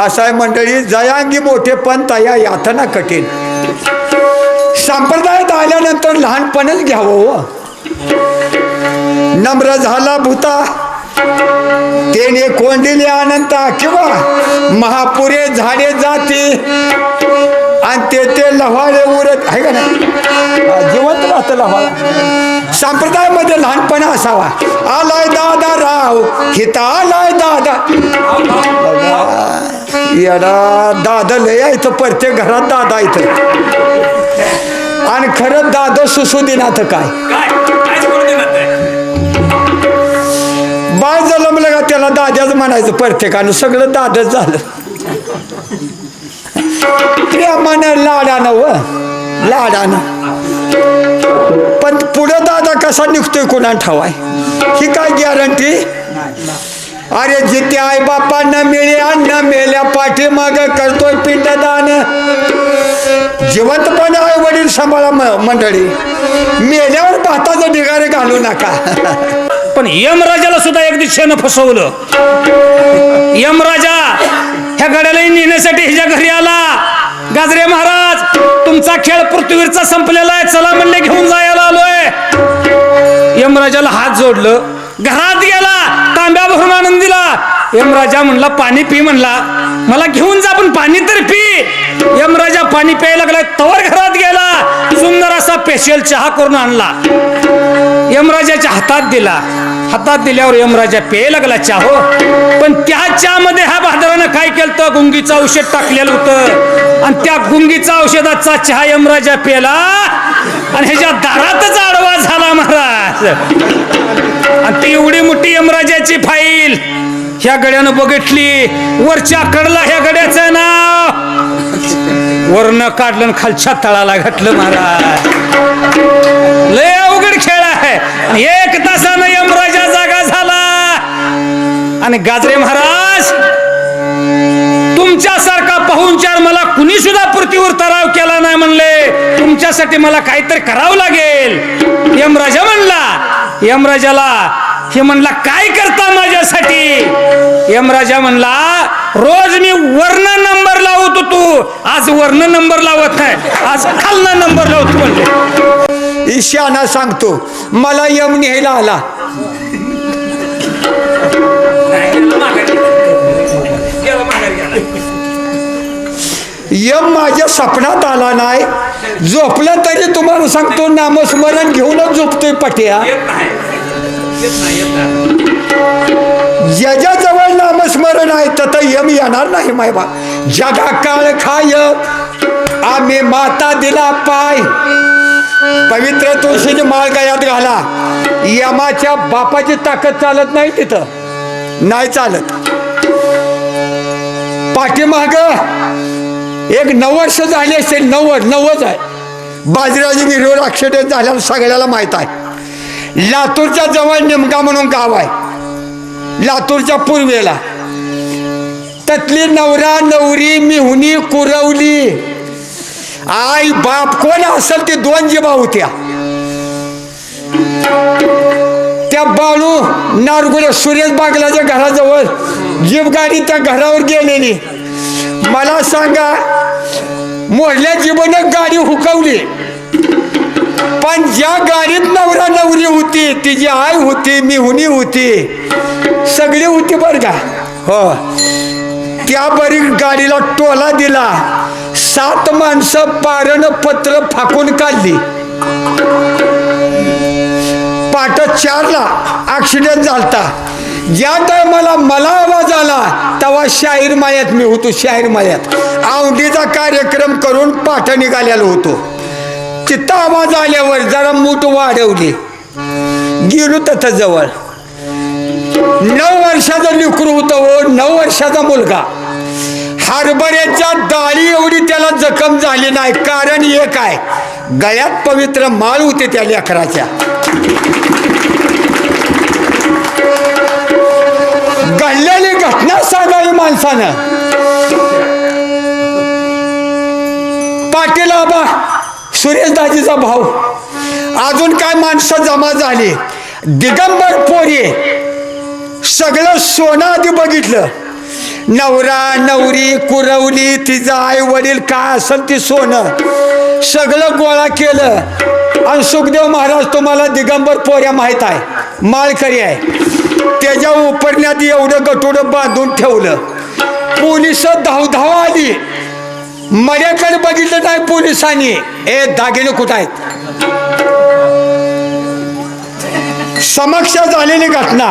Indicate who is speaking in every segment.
Speaker 1: असाय आहे मंडळी जयांगी मोठे पण तया यातना कठीण. संप्रदायात आल्यानंतर लहानपणच घ्यावं हो. नम्र झाला भूता. तेने कोंडिले अनंता किंवा महापुरे झाडे जाती. आणि ते ते लव्हाळे उरत आहे का नाही? जिवंत राहतं लव्हाळा संप्रदायामध्ये लहानपणा असावा. आलाय दादा राव हिता आलाय दादा. येडा दादा लय आहे इथं प्रत्येक घरात दादा इथं. आणि खरं दादा सुसू देणार काय?
Speaker 2: काय काहीच
Speaker 1: बाळ का त्याला दाद्याच म्हणायचं प्रत्येकानं? सगळं दादच झालं. प्रेमानं लाडानं व लाडानं. पण पुढं दादा कसा निघतोय कोणा ठावाय? ही काय गॅरंटी अरे जिथे आई बापांना मिळे अन्न मेल्या पाठीमाग करतोय पिंडदान. जिवंतपणे आई वडील सांभाळा मंडळी. मेल्यावर भाताचं ढिगारे घालू नका.
Speaker 2: पण यमराजाला सुद्धा एक दिशेनं फसवलं. यमराजा ह्या गड्याला नेण्यासाठी हिच्या घरी आला. गाजरे महाराज तुमचा खेळ पृथ्वीवरचा संपलेला आहे. चला म्हणले घेऊन जायला आलोय. यमराजाला हात जोडलं. घरात गेला. भरून आनंद दिला. यमराजा म्हणला पाणी पी म्हणला. मला घेऊन जा पण पाणी तर पी. यमराजा पाणी प्यायला लागला तवर घरात गेला. सुंदर असा स्पेशल चहा करून आणला. यमराजाच्या हातात दिला. हातात दिल्यावर यमराजा पेय लागला चहा हो. पण त्या चहामध्ये ह्या बहादरानं काय केलं तर गुंगीचं औषध टाकलेलं होतं. आणि त्या गुंगीचा औषधाचा चहा यमराजा पेला आणि ह्याच्या दारातच आडवा झाला महाराज. आणि ती एवढी मोठी यमराजाची फाईल ह्या गड्यानं बघितली. वरच्या कडला ह्या गड्याचं नाव. वरनं काढलं खालच्या तळाला घातलं महाराज. लय अवघड खेळ आहे. आणि एक तासानं यमराजा जागा झाला. आणि गाजरे महाराज तुमच्यासारखा पाहुणचार मला कुणी सुद्धा पृथ्वीवर तराव केला नाही म्हणले मला काहीतरी करावं लागेल. यमराजा म्हणला यमराजाला हे म्हणला काय करता माझ्यासाठी? यमराजा म्हणला रोज मी वर्ण नंबर लावत होतो आज वर्ण नंबर लावत नाही आज खालना नंबर लावतो म्हणले.
Speaker 1: ईशाना सांगतो मला यम न्यायला आला. यम माझ्या स्वप्नात आला नाही. झोपलं तरी तुम्हाला सांगतो नामस्मरण घेऊनच झोपतोय पट्या. ज्याच्या जवळ नामस्मरण आहे तर यम येणार नाही मायबा. जगा काळ खाय. आम्ही माता दिला पाय. पवित्र तुळशीची माळ गळ्यात घाला. यमाच्या बापाची ताकद चालत नाही तिथं. नाही चालत. पाठीमाग एक नऊ झाले झाली असेल नव्वद नव्वद आहे. बाजीराजी विरोध ॲक्सिडेंट झाल्याला सगळ्याला माहीत आहे. लातूरच्या जवळ नेमका म्हणून गाव आहे. लातूरच्या पूर्वेला. त्यातली नवरा नवरी मिहुनी कुरवली. आई बाप कोण असेल ते दोन जीबा होत्या. त्या बाळू नारगुड्या सुरेश बागलाच्या घराजवळ जीप गाडी त्या घरावर गेलेली. मला सांगा मोडल्या जीवन गाडी हुकवली पण ज्या गाडीत नवरा नवरी होती तिची आई होती मिहुनी होती सगळी होती बरं का? हो. त्या बरी गाडीला टोला दिला सात माणसं पारण पत्र फाकून काढली. पाट चारला ॲक्सिडेंट झालता. ज्या टायमाला मला आवाज आला तेव्हा शाहीर मायात मी होतो शाहीर मायात. आवडीचा कार्यक्रम करून पाठ निघालेलो होतो. तिथं आवाज आल्यावर जरा मूठ वाढवली. गेलो तथं जवळ. नऊ वर्षाचं निकरू होतं हो नऊ वर्षाचा मुलगा. हरभऱ्याच्या दाळी एवढी त्याला जखम झाली नाही. कारण एक आहे गळ्यात पवित्र माळ होते त्या लेकराच्या. घडलेली घटना सांगावी माणसानं. पाटील आबा सुरेशदाजीचा भाऊ. अजून काय माणसं जमा झाली? दिगंबर पोरी. सगळं सोनं आधी बघितलं. नवरा नवरी कुरवली तिचं आई वडील काय असेल ती सोनं. सगळं गोळा केलं. आणि सुखदेव महाराज तुम्हाला दिगंबर पोऱ्या माहीत आहे. माळकरी आहे. त्याच्या उपरण्यात एवढं गटोडं बांधून ठेवलं. पोलीस धाव धाव आली. मर्याकडे बघितलं नाही पोलिसांनी. ए दागिने कुठं आहेत? समक्ष झालेली घटना.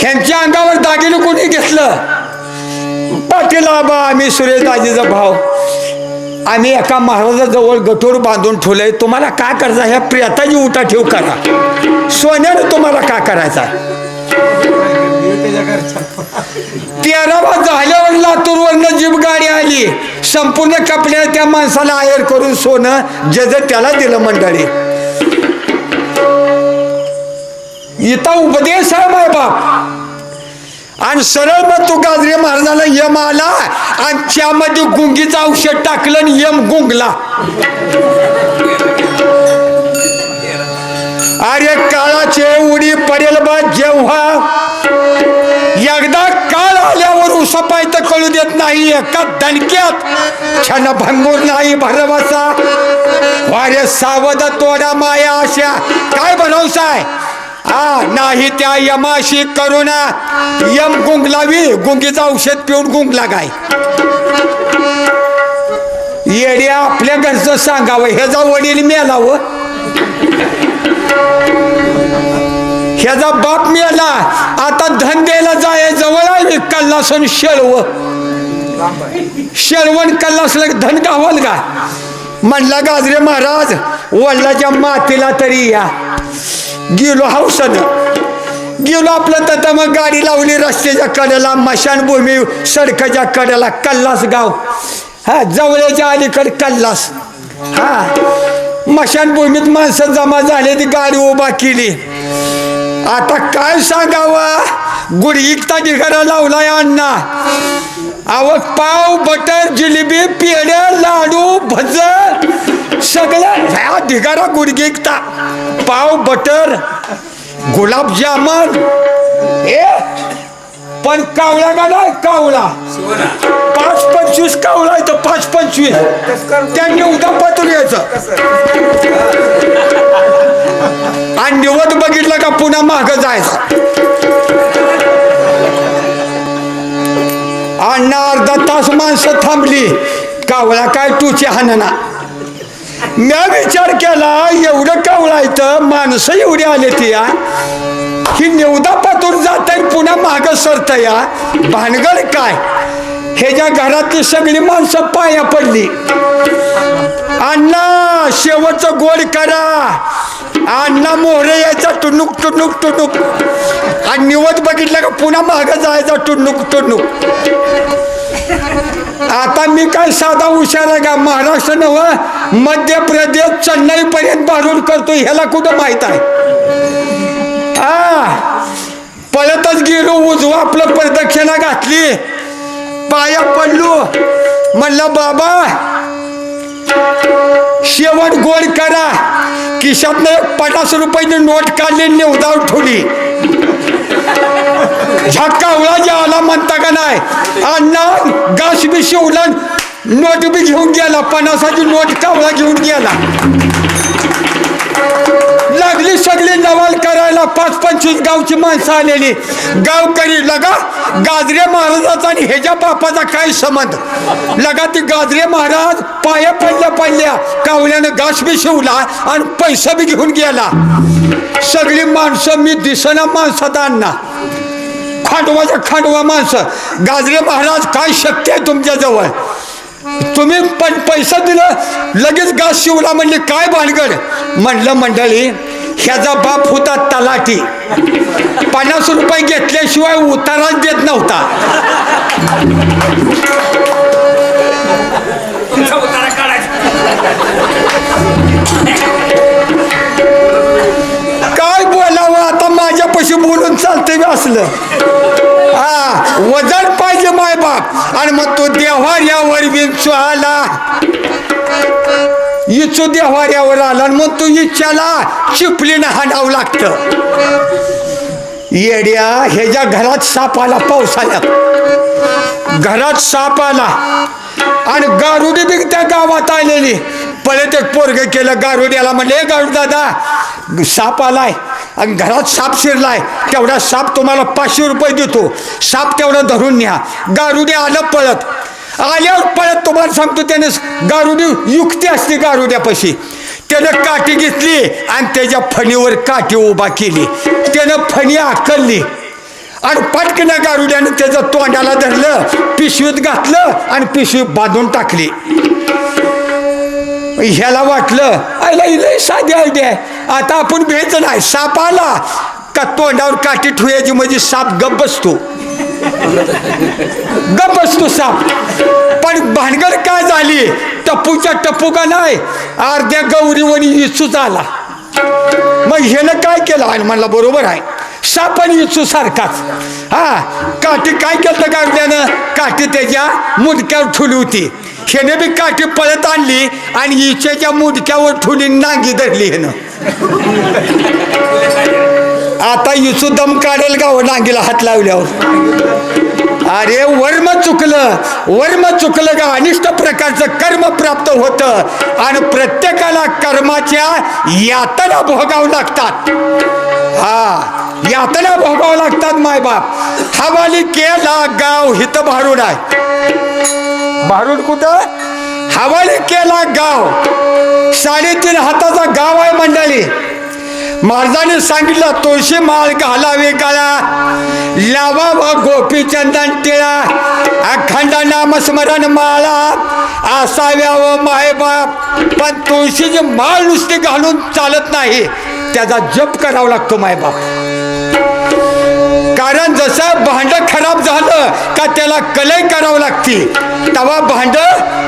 Speaker 1: ह्यांच्या अंगावर दागिने कुठे घेतलं? पाटील आबा आम्ही सुरेशदाजीचा भाव आम्ही एका महाराजाजवळ गठोर बांधून ठेवलंय. तुम्हाला काय करायचं ह्या प्रियताजी उठा ठेव करा. सोन्यानं तुम्हाला काय करायचा तेरावा झाल्यावर लातूरवरनं जीप गाडी आली. संपूर्ण कपड्या त्या माणसाला आयर करून सोनं जज त्याला दिलं मंडळी. इथं उपदेश आहे माय बाप. आणि सरळ मग तू गाजरे महाराजाला यम आला आणि त्यामध्ये गुंगीचं औषध टाकलं आणि यम गुंगला. अरे काळाचे उडी पडेल बा जेव्हा. एकदा काळ आल्यावर उसपाय तर कळू देत नाही एका दणक्यात छान भंगूर नाही भरवसा. वारे सावध तोडा माया अशा. काय भरवसा आहे हा नाही त्या यमाशी करुणा. यम गुंगलावी गुंगीचं औषध पिऊन गुंगला काय येड्या आपल्या घरचं सांगावं ह्याचा वडील मेलावं. ह्याचा बाप मेला आता धन द्यायला जाय जवळ आली कल्लासून शेळव. शेळवण कल्लासला धन गावाल का? म्हणला गाजरे महाराज वडिलाच्या मातीला तरी या. गेलो हौसानं. गेलो आपलं तर मग गाडी लावली रस्त्याच्या कडेला मशानभूमी सडकाच्या कडेला कल्लास गाव हा जवळच्या अलीकडे कल्लास. हा मशानभूमीत माणसं जमा झाले ती गाडी उभा केली. आता काय सांगावं? गुडगिकता ढिगारा लावलाय अण्णा. अव पाव बटर जिलेबी पेढे लाडू भज सगळं. ह्या ढिगारा गुडगिकता पाव बटर गुलाबजामन ए पण कावळा का नाही कावळा? पाच पंचवीस कावळा आहे तर पाच पंचवीस. त्यांनी उद्या पातून यायचं आणि निवड बघितलं का पुन्हा माग जायचं? अण्णा अर्धा तास माणसं थांबली. कावळा काय तुची हाणना. म्या विचार केला एवढं कावळा माणसं एवढी आले ती या ही निवदा पातून जात आहे पुन्हा माग सरत या भानगड काय? ह्याच्या घरातली सगळी माणसं पाया पडली. अण्णा शेवटचं गोड करा. अण्णा मोहरे यायचा टुनुक टुनुक टुनुक आणि निवत बघितलं का पुन्हा मागं जायचा टुनुक टुनुक आता मी काय साधा हुशार आहे का? महाराष्ट्र नव मध्य प्रदेश चेन्नई पर्यंत भारून करतो ह्याला कुठं माहीत आहे? हा. पळतच गेलो उजवा आपलं प्रदक्षिणा घातली. पाया पडलो. म्हणलं बाबा शेवट गोड करा. खिशातनं पन्नास रुपयाची नोट काढली निवदावर ठेवली. झटका उळा आला म्हणता का नाही? अण्णा गास बी शिवला नोट बी घेऊन गेला पन्नासाची नोट कावळा घेऊन गेला? लागली सगळी नवाल करायला पाच पंचवीस गावची माणसं आलेली. गावकरी लगा गाजरे महाराजाचा आणि ह्याच्या बापाचा काय संबंध? लगा ती गाजरे महाराज पाया पडल्या पडल्या कावल्यानं घास बी शिवला आणि पैसा बी घेऊन गेला. सगळी माणसं मी दिसना माणसात आणणार खांडवाच्या खांडवा माणसं. गाजरे महाराज काय शक्य आहे तुमच्याजवळ? तुम्ही पण पैसा दिलं लगेच गास शिवला म्हणजे काय भानगड? म्हणलं मंडळी ह्याचा बाप होता तलाठी. पन्नास रुपये घेतल्याशिवाय उताराच देत नव्हता. काय बोलावं आता माझ्यापाशी बोलून चालतंय बी असलं. हा वजन पाहिजे माय बाप. आणि मग तो देव्हाऱ्यावर विंचू आला. इचू देव्हाऱ्यावर आला आणि मग तू इच्छाला चिपलीनं हाणावं लागतं. येड्या ह्याच्या घरात साप आला पावसाळ्यात. घरात साप आला आणि गारुडी बी त्या गावात आलेली. पळत एक पोरग केलं गारुड्याला म्हणले गारुड दादा साप आलाय आणि घरात साप शिरलाय. तेवढा साप तुम्हाला पाचशे रुपये देतो. साप तेवढा धरून न्या. गारुडी आलं पळत. आल्यावर पळत तुम्हाला सांगतो त्याने गारुडी युक्ती असते गारुड्यापाशी. त्यानं काठी घेतली आणि त्याच्या फणीवर काठी उभा केली. त्यानं फणी आकलली आणि पटकन गारुड्यानं त्याचं तोंडाला धरलं पिशवीत घातलं आणि पिशवी बांधून टाकली. ह्याला वाटलं आयला लय साधी आयडिया आहे. आता आपण भेटत नाही. साप आला का तोंडावर काठी ठुयाची म्हणजे साप गप बसतो. गप तू साप. पण भानगड काय झाली? टप्पूच्या टप्पू का नाही अर्ध्या गौरीवणी इचूच झाला. मग ह्यानं काय केलं? आणि म्हणला बरोबर आहे. साप आणि इचू सारखाच. हा काठी काय केलं गाडल्यानं काठी त्याच्या मुडक्यावर ठुली होती. ह्याने बी काठी पळत आणली आणि इचेच्या मुडक्यावर ठुली नांगी धरली ह्यानं. आता इचू दम काढेल का हो नांगीला हात लावल्यावर? अरे वर्म चुकलं. वर्म चुकलं का? अनिष्ट प्रकारचं कर्म प्राप्त होतं. आणि प्रत्येकाला कर्माच्या यातना भोगावं लागतात. हा यातना भोगावं लागतात मायबाप हवाली केला गाव हित भारूड आहे. भारूड कुठं? हवाली केला गाव. साडेतीन हाताचा गाव आहे मंडळी. महाराजाने सांगितलं तुळशी माळ घाला विकाला लावा व गोपीचंदन टिळा. अखंड नामस्मरण माळा. असाव्या व मायबाप पण तुळशीची माळ नुसती घालून चालत नाही. त्याचा जप करावा लागतो मायबाप कारण जसं भांड खराब झालं का त्याला कलई करावं लागते. तेव्हा भांड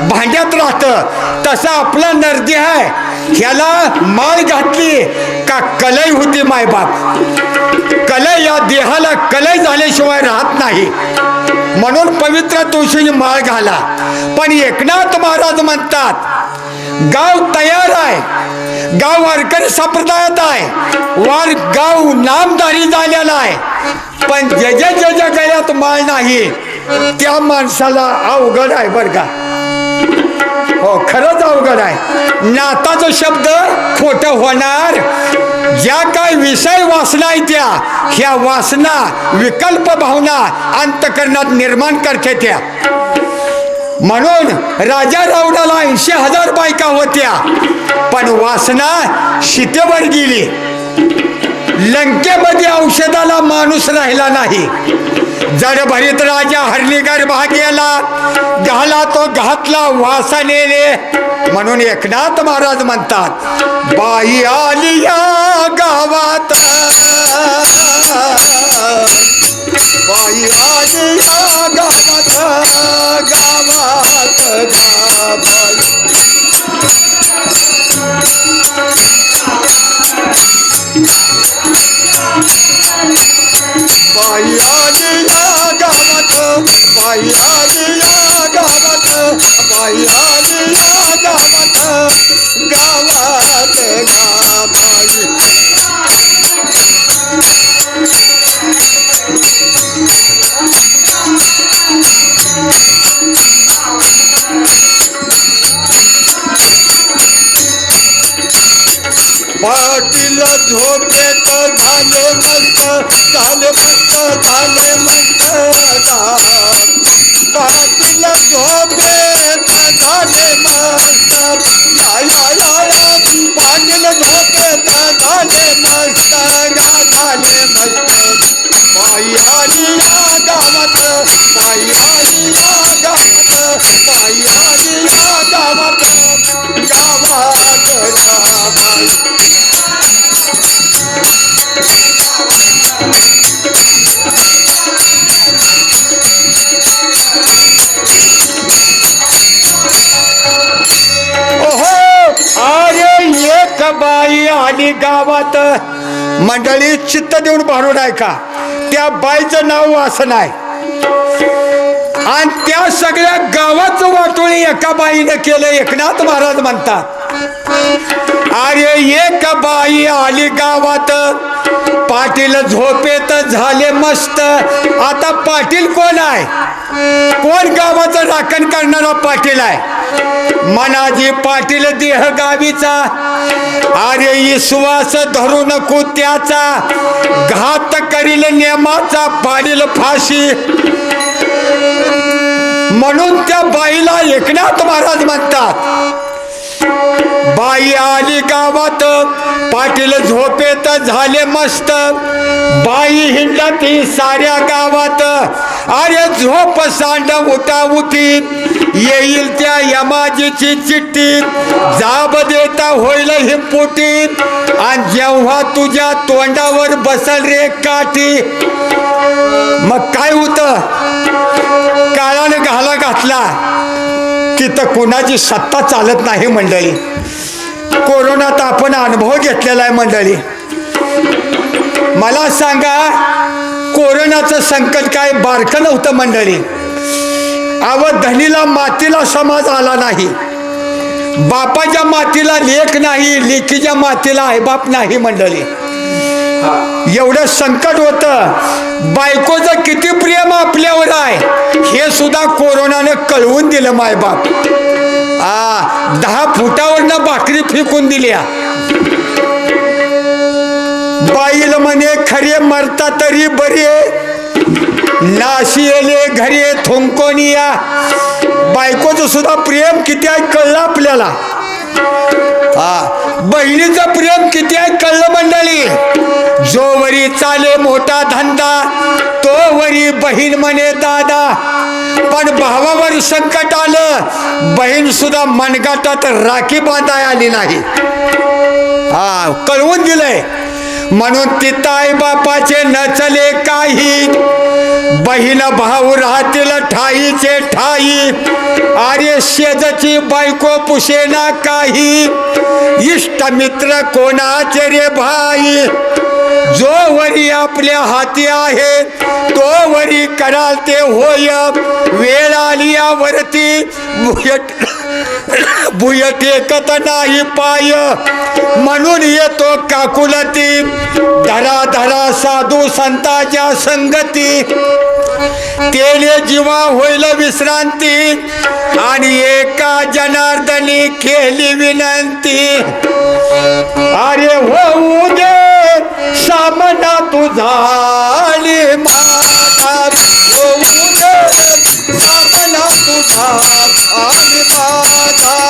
Speaker 1: भांड्यात राहतं. तसं आपला नर्दी आहे. ह्याला माळ घातली का कलई होती मायबाप. कलई या देहाला कलई झाल्याशिवाय राहत नाही. म्हणून पवित्र तुळशीने माळ घाला. पण एकनाथ महाराज म्हणतात गाव तयार आहे. गाव वारकरी संप्रदायात आहे. वार गाव नामधारी झालेला आहे. पण ज्याच्या ज्याच्या गळ्यात माळ नाही त्या माणसाला अवघड आहे बरं का. हो खरंच अवघड आहे. नाताचा शब्द खोटं होणार. ज्या काय विषय वासना आहे त्या ह्या वासना विकल्प भावना अंतकरणात निर्माण करते त्या. म्हणून राजा रावणाला ऐंशी हजार बायका होत्या. पण वासना शितेवर गेली. लंकेमध्ये औषधाला माणूस राहिला नाही. जडभरीत राजा हरलीगर भाग्याला घाला तो घातला वासनेले म्हणून एकनाथ महाराज म्हणतात बाई आली या गावात. बाई आली या पाटील तर झाले मस्त झाले मस्त झाले मस्त पाटील तर झाले मस्त. या या या या. पाटील झोपेत झाले मस्त गा झाले मस्त. बाई आली या गावात बाई आली या गावात आली या गावात गावात ओहो अरे एक बाई आली गावात. मंडळी चित्त देऊन भरून आहे का? त्या बाईचं नाव असं आहे आणि त्या सगळ्या गावाचं वाटोळी एका बाईनं केलं एकनाथ महाराज म्हणतात. अरे एक बाई आली गावात. पाटील झोपेत झाले मस्त. आता पाटील कोण आहे? कोण गावाचं राखण करणारा पाटील आहे? मनाजी पाटील देह गावीचा. अरे विश्वास धरू नको त्याचा. घात करील नेमाचा पाडील फाशी. म्हणून त्या बाईला एकनाथ महाराज म्हणतात बाई आली गावात पाटील झोपेत झाले मस्त. बाई हिंडत ही साऱ्या गावात. अरे झोप सांड उठा उठी येईल त्या यमाजीची चिठ्ठी. जाब देता होईल हिमपुटी आणि जेव्हा तुझ्या तोंडावर बसल रे काठी. मग काय होतं? काळानं घाला घातला. तिथं कुणाची सत्ता चालत नाही मंडळी. कोरोनात आपण अनुभव घेतलेला आहे मंडळी. मला सांगा कोरोनाचं संकट काय बारकं नव्हतं मंडळी. अव धनीला मातीला समाज आला नाही. बापाच्या मातीला लेख नाही लेखीच्या मातीला आईबाप नाही मंडळी. एवढं संकट होतं. बायकोचं किती प्रेम आपल्यावर आहे. हे सुद्धा कोरोनानं कळवून दिलं मायबाप आ दहा फुटावरनं भाकरी फेकून दिल्या. बाईल म्हणे खरे मरता तरी बरे. नाशिले घरी थुंकोनिया. बायकोचं सुद्धा प्रेम किती आहे कळलं आपल्याला. हा बहिणीचं प्रेम किती आहे कळलं मंडळी? जो वरी चाले मोठा धंदा तो वरी बहीण म्हणे दादा. पण भावावर संकट आलं बहीण सुद्धा मनगाटात राखी बांधाय आली नाही. हा कळवून दिलंय. म्हणून तिथं आई बापाचे नचले काही. बहीण भाऊ राहतील ठाईचे ठाई. अरे शेजची बायको पुशेना काही. इष्ट मित्र कोणाचे रे भाई? जो वरी आपल्या हाती आहे तो वरी कराल ते होय. वेळ आली वरती भुयट भुयट एकत नाही पाय. म्हणून येतो काकुलती. धरा धरा साधू संताच्या संगती. तेले जीवा होईल विश्रांती. आणि एका जनार्दनी केली विनंती. अरे होऊ दे सामना तुझा आली होऊ दे सामना तुझा आली माता